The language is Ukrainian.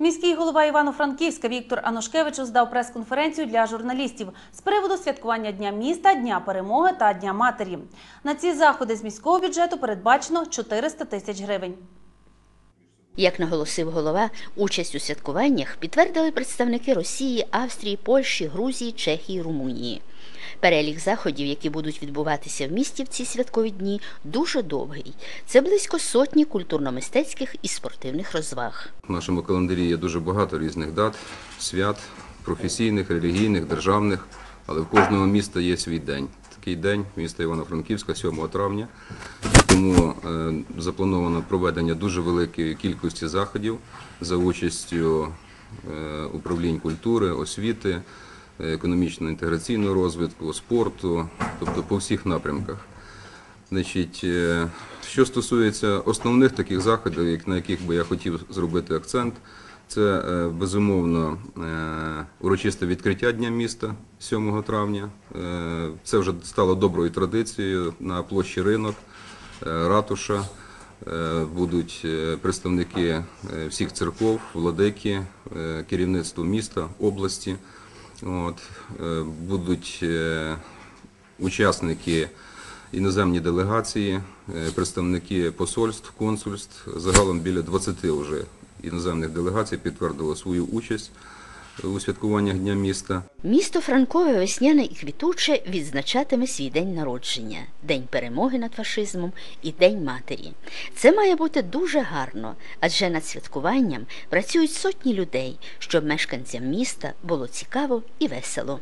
Міський голова Івано-Франківська Віктор Анушкевич здав прес-конференцію для журналістів з приводу святкування Дня міста, Дня перемоги та Дня матері. На ці заходи з міського бюджету передбачено 400 тисяч гривень. Як наголосив голова, участь у святкуваннях підтвердили представники Росії, Австрії, Польщі, Грузії, Чехії, Румунії. Перелік заходів, які будуть відбуватися в місті в ці святкові дні, дуже довгий. Це близько сотні культурно-мистецьких і спортивних розваг. В нашому календарі є дуже багато різних дат, свят, професійних, релігійних, державних, але в кожного міста є свій день. Такий день міста Івано-Франківська 7 травня. Тому е, заплановано проведення дуже великої кількості заходів за участю е, управлінь культури, освіти, економічно-інтеграційного розвитку, спорту, тобто по всіх напрямках. Значить, е, що стосується основних таких заходів, на яких би я хотів зробити акцент, це е, безумовно е, урочисте відкриття Дня міста 7 травня. Це вже стало доброю традицією на площі ринок, ратуша. Будуть представники всіх церков, владики, керівництво міста, області. От, е, будуть е, учасники іноземні делегації, е, представники посольств, консульств. Загалом біля 20 вже іноземних делегацій підтвердило свою участь у святкуваннях Дня міста. Місто Франкове весняне і квітуче відзначатиме свій день народження, День перемоги над фашизмом і День матері. Це має бути дуже гарно, адже над святкуванням працюють сотні людей, щоб мешканцям міста було цікаво і весело.